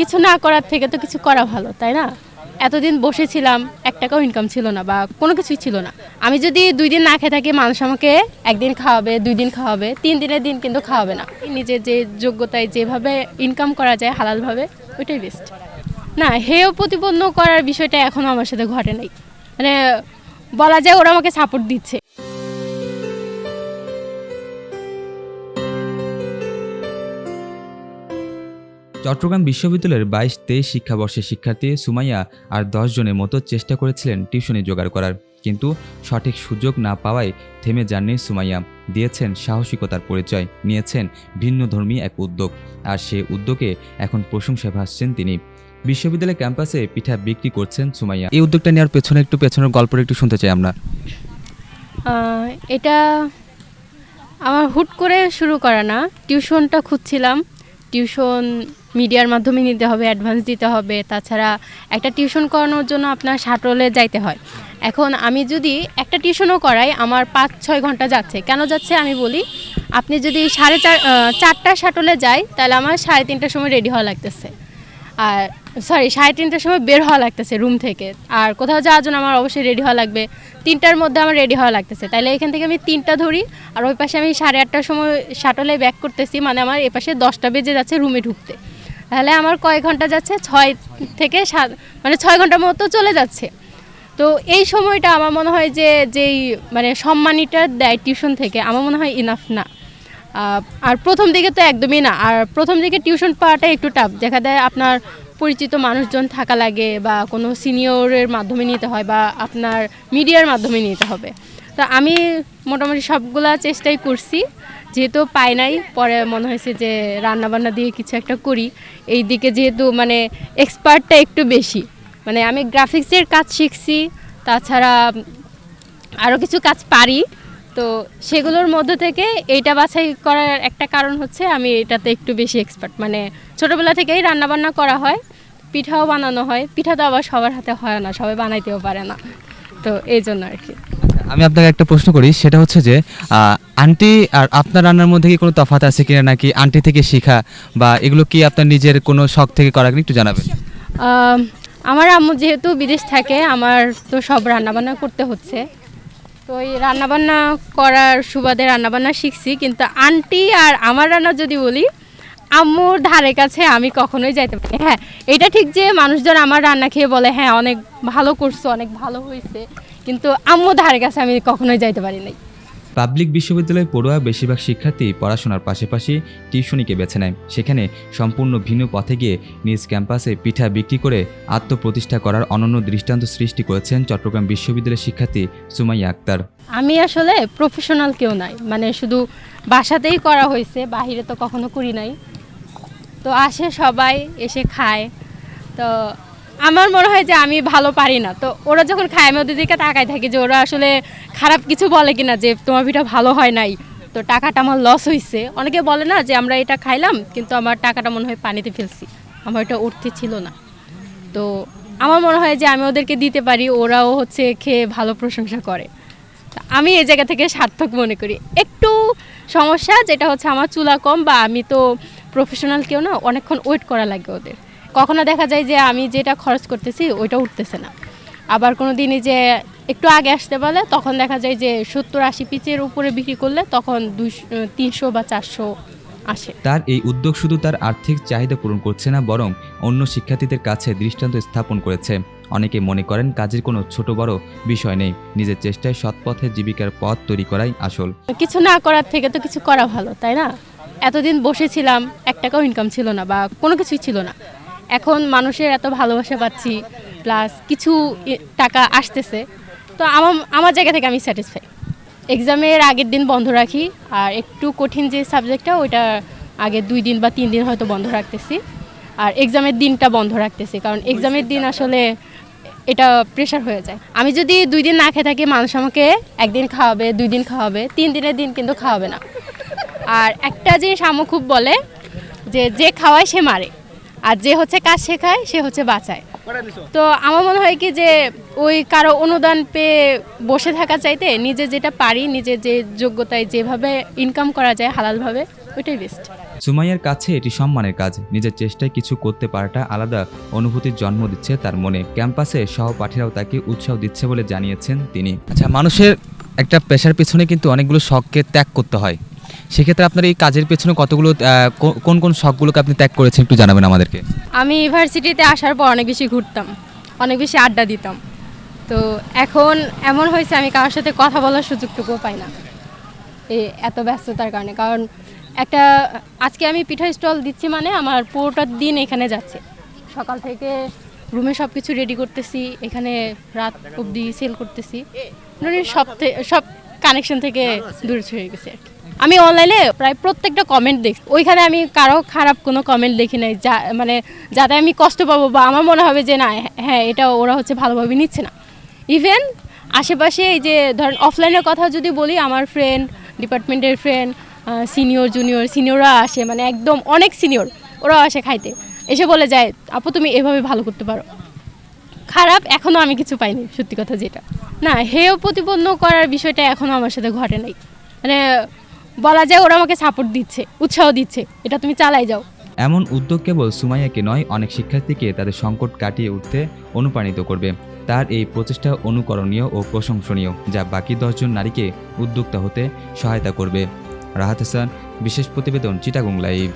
কিছু না করার থেকে তো কিছু করা ভালো, তাই না? এতদিন বসেছিলাম, এক টাকাও ইনকাম ছিল না বা কোনো কিছুই ছিল না। আমি যদি দুই দিন না খেয়ে থাকি, মানুষ আমাকে একদিন খাওয়াবে, দুই দিন খাওয়াবে, তিন দিনের দিন কিন্তু খাওয়াবে না। নিজের যে যোগ্যতায় যেভাবে ইনকাম করা যায় হালালভাবে, ওইটাই বেস্ট না, হেয় প্রতিপন্ন করার বিষয়টা এখনও আমার সাথে ঘটে নাই। মানে বলা যায় ওরা আমাকে সাপোর্ট দিচ্ছে। চট্টগ্রাম বিশ্ববিদ্যালয়ের বাইশ তেইশ শিক্ষাবর্ষের শিক্ষার্থী সুমাইয়া আর জনের মতো চেষ্টা করেছিলেন টিউশনি জোগাড় করার। কিন্তু সঠিক সুযোগ না পাওয়ায় থেমে যাননি সুমাইয়া। দিয়েছেন সাহসিকতার পরিচয়, নিয়েছেন ভিন্ন ধর্মী এক উদ্যোগ। আর সে উদ্যোগে এখন প্রশংসা ভাসছেন তিনি। বিশ্ববিদ্যালয় ক্যাম্পাসে পিঠা বিক্রি করছেন সুমাইয়া। এই উদ্যোগটা নেওয়ার পেছনে একটু পেছনের গল্পটা একটু শুনতে চাই আমরা। এটা আমার হুট করে শুরু করা না। টিউশনটা খুঁজছিলাম। টিউশন মিডিয়ার মাধ্যমে নিতে হবে অ্যাডভান্স দিতে হবে। তাছাড়া একটা টিউশন করানোর জন্য আপনার শাটলে যাইতে হয়। এখন আমি যদি একটা টিউশনও করাই, আমার পাঁচ, ছয় ঘণ্টা যাচ্ছে। কেন যাচ্ছে? আমি বলি, আপনি যদি সাড়ে চার চারটার শাটলে যাই, তাহলে আমার সাড়ে তিনটার সময় রেডি হওয়া লাগতেছে। আর সরি সাড়ে তিনটার সময় বের হওয়া লাগতেছে রুম থেকে। আর কোথাও যাওয়ার জন্য আমার অবশ্যই রেডি হওয়া লাগবে। তিনটার মধ্যে আমার রেডি হওয়া লাগতেছে। তাহলে এখান থেকে আমি তিনটা ধরি, আর ওই পাশে আমি সাড়ে আটটার সময় শাটলে ব্যাক করতেছি। মানে আমার এ পাশে দশটা বেজে যাচ্ছে রুমে ঢুকতে। তাহলে আমার কয় ঘণ্টা যাচ্ছে? ছয় থেকে সাত মানে ছয় ঘণ্টার মতো চলে যাচ্ছে। তো এই সময়টা আমার মনে হয় যে, যেই মানে সম্মানিটা দেয় টিউশন থেকে, আমার মনে হয় ইনাফ না। আর প্রথম দিকে তো একদমই না। আর প্রথম দিকে টিউশন পাওয়াটা একটু টাফ দেখা যায় আপনার পরিচিত মানুষজন থাকা লাগে বা কোনো সিনিয়রের মাধ্যমে নিতে হয় বা আপনার মিডিয়ার মাধ্যমে নিতে হবে। তো আমি মোটামুটি সবগুলা চেষ্টাই করছি। যেহেতু পাই নাই, পরে মনে হয়েছে যে রান্নাবান্না দিয়ে কিছু একটা করি। এই দিকে যেহেতু মানে এক্সপার্টটা একটু বেশি। মানে আমি গ্রাফিক্সের কাজ শিখছি, তাছাড়া আরও কিছু কাজ পারি। তো সেগুলোর মধ্যে থেকে এইটা বাছাই করার একটা কারণ হচ্ছে আমি এটাতে একটু বেশি এক্সপার্ট মানে ছোটোবেলা থেকেই রান্নাবান্না করা হয়, পিঠাও বানানো হয়, পিঠা তো আবার সবার হাতে হয় না, সবাই বানাইতেও পারে না। তো এই জন্য আর কি। আমি আপনাকে একটা প্রশ্ন করি, সেটা হচ্ছে যে আন্টি আর আপনার রান্নার মধ্যে কি কোনো তফাৎ আছে কিনা নাকি আন্টি থেকে শেখা বা এগুলো কি আপনার নিজের কোনো শখ থেকে করা একটু জানাবেন? আমার আম্মু যেহেতু বিদেশ থাকে, আমার তো সব রান্নাবান্না করতে হচ্ছে। তো এই রান্নাবান্না করার সুবাদে রান্নাবান্না শিখছি, কিন্তু আন্টি আর আমার রান্না যদি বলি, আম্মুর ধারে কাছে আমি কখনোই যাইতে পারি হ্যাঁ এটা ঠিক যে মানুষজন আমার রান্না খেয়ে বলে হ্যাঁ অনেক ভালো করছ, অনেক ভালো হয়েছে। কিন্তু আম্মু ধারে কাছে আমি কখনোই যাইতে পারি নাই। পাবলিক বিশ্ববিদ্যালয়ে পড়ুয়া বেশিরভাগ শিক্ষার্থী পড়াশোনার পাশাপাশি টিউশনিকে বেছে নেয়। সেখানে সম্পূর্ণ ভিন্ন পথে গিয়ে নিজ ক্যাম্পাসে পিঠা বিক্রি করে আত্মপ্রতিষ্ঠা করার অনন্য দৃষ্টান্ত সৃষ্টি করেছেন চট্টগ্রাম বিশ্ববিদ্যালয়ের শিক্ষার্থী সুমাইয়া আক্তার। আমি আসলে প্রফেশনাল কেউ নাই। মানে শুধু বাসাতেই করা হয়েছে বাহিরে তো কখনো করি নাই। তো আসে সবাই এসে খায়। তো আমার মনে হয় যে আমি ভালো পারি না। তো ওরা যখন খায়, আমি ওদের দিকে তাকায় থাকি যে ওরা আসলে খারাপ কিছু বলে কিনা যে তোমার পিঠা ভালো হয় নাই। তো টাকাটা আমার লস হয়েছে অনেকে বলে না যে আমরা এটা খাইলাম, কিন্তু আমার টাকাটা মনে হয় পানিতে ফেলছি। আমার এটা উঠতে ছিল না। তো আমার মনে হয় যে আমি ওদেরকে দিতে পারি, ওরাও হচ্ছে খেয়ে ভালো প্রশংসা করে। আমি এই জায়গা থেকে সার্থক মনে করি। একটু সমস্যা, যেটা হচ্ছে আমার চুলা কম বা আমি তো প্রফেশনাল কেউ না, অনেকক্ষণ ওয়েট করা লাগে ওদের। কখনো দেখা যায় যে আমি যেটা খরচ করতেছি ওইটা উঠতেছে না। আবার কোনো দিনই যে একটু আগে আসতে বলে তখন দেখা যায় যে সত্তর আশি পিচের উপরে বিক্রি করলে তখন দুইশো তিনশো বা চারশো আসে। তার এই উদ্যোগ শুধু তার আর্থিক চাহিদা পূরণ করছে না বরং অন্য শিক্ষার্থীদের কাছে দৃষ্টান্ত স্থাপন করেছে। অনেকে মনে করেন কাজের কোনো ছোট বড় বিষয় নেই নিজের চেষ্টায় সৎ পথে জীবিকার পথ তৈরি করাই আসল। কিছু না করার থেকে তো কিছু করা ভালো তাই না? এতদিন বসেছিলাম এক টাকাও ইনকাম ছিল না বা কোনো কিছুই ছিল না। এখন মানুষের এত ভালোবাসা পাচ্ছি প্লাস কিছু টাকা আসতেছে। তো আমার আমার জায়গা থেকে আমি স্যাটিসফাই এক্সামের আগের দিন বন্ধ রাখি, আর একটু কঠিন যে সাবজেক্টটা ওইটা আগে দুই দিন বা তিন দিন হয়তো বন্ধ রাখতেছি। আর এক্সামের দিনটা বন্ধ রাখতেছি, কারণ এক্সামের দিন আসলে এটা প্রেশার হয়ে যায়। আমি যদি দুই দিন না খেয়ে থাকি, মানুষ আমাকে একদিন খাওয়াবে, দুই দিন খাওয়াবে, তিন দিনের দিন কিন্তু খাওয়াবে না। আর একটা জিনিস আমু খুব বলে, যে যে খাওয়ায় সে মারে। আর যে হচ্ছে কাজ শেখায় সে হচ্ছে বাঁচায়। তো আমার মনে হয় কি যে ওই কারও অনুদান পেয়ে বসে থাকা চাইতে নিজে যেটা পারি নিজে যে যোগ্যতায় যেভাবে ইনকাম করা যায় হালালভাবে ওইটাই বেস্ট সুমাইয়ার কাছে এটি সম্মানের কাজ। নিজের চেষ্টায় কিছু করতে পারাটা আলাদা অনুভূতির জন্ম দিচ্ছে তার মনে। ক্যাম্পাসে সহপাঠীরাও তাকে উৎসাহ দিচ্ছে বলে জানিয়েছেন তিনি। আচ্ছা মানুষের একটা পেশার পেছনে কিন্তু অনেকগুলো শখকে ত্যাগ করতে হয়। সেক্ষেত্রে আপনার এই কাজের পেছনে কতগুলো কোন কোন শখগুলোকে আপনি ত্যাগ করেছেন একটু জানাবেন আমাদেরকে? আমি ইউনিভার্সিটিতে আসার পর অনেক বেশি ঘুরতাম, অনেক বেশি আড্ডা দিতাম। তো এখন এমন হয়েছে আমি কারোর সাথে কথা বলার সুযোগটুকুও পাই না এই এত ব্যস্ততার কারণে। কারণ একটা, আজকে আমি পিঠা স্টল দিচ্ছি মানে আমার পুরোটা দিন এখানে যাচ্ছে। সকাল থেকে রুমে সব কিছু রেডি করতেছি, এখানে রাত অবধি সেল করতেছি। মানে সব থে- সব কানেকশন থেকে দূরে সরে গেছে আর কি। আমি অনলাইনে প্রায় প্রত্যেকটা কমেন্ট দেখি। ওইখানে আমি কারও খারাপ কোনো কমেন্ট দেখি নাই যা মানে যাতে আমি কষ্ট পাবো বা আমার মনে হবে যে না হ্যাঁ এটা ওরা হচ্ছে ভালোভাবে নিচ্ছে না। ইভেন আশেপাশে এই যে ধরেন অফলাইনের কথা যদি বলি আমার ফ্রেন্ড ডিপার্টমেন্টের ফ্রেন্ড সিনিয়র জুনিয়র সিনিয়ররা আসে মানে একদম অনেক সিনিয়র ওরাও আসে খাইতে। এসে বলে যায় আপু তুমি এভাবে ভালো করতে পারো। খারাপ এখনও আমি কিছু পাইনি সত্যি কথা যেটা। না, হেয় প্রতিপন্ন করার বিষয়টা এখনও আমার সাথে ঘটে নাই। মানে বলা যায় ওরা আমাকে সাপোর্ট দিচ্ছে, উৎসাহ দিচ্ছে, এটা তুমি চালাই যাও। এমন উদ্যোগ কেবল সুমাইয়াকে নয়, অনেক শিক্ষার্থীকে তাদের সংকট কাটিয়ে উঠতে অনুপ্রাণিত করবে। তার এই প্রচেষ্টা অনুকরণীয় ও প্রশংসনীয়, যা বাকি দশজন নারীকে উদ্যোক্তা হতে সহায়তা করবে। রাহাত হাসান, বিশেষ প্রতিবেদন, চিটাগং লাইভ।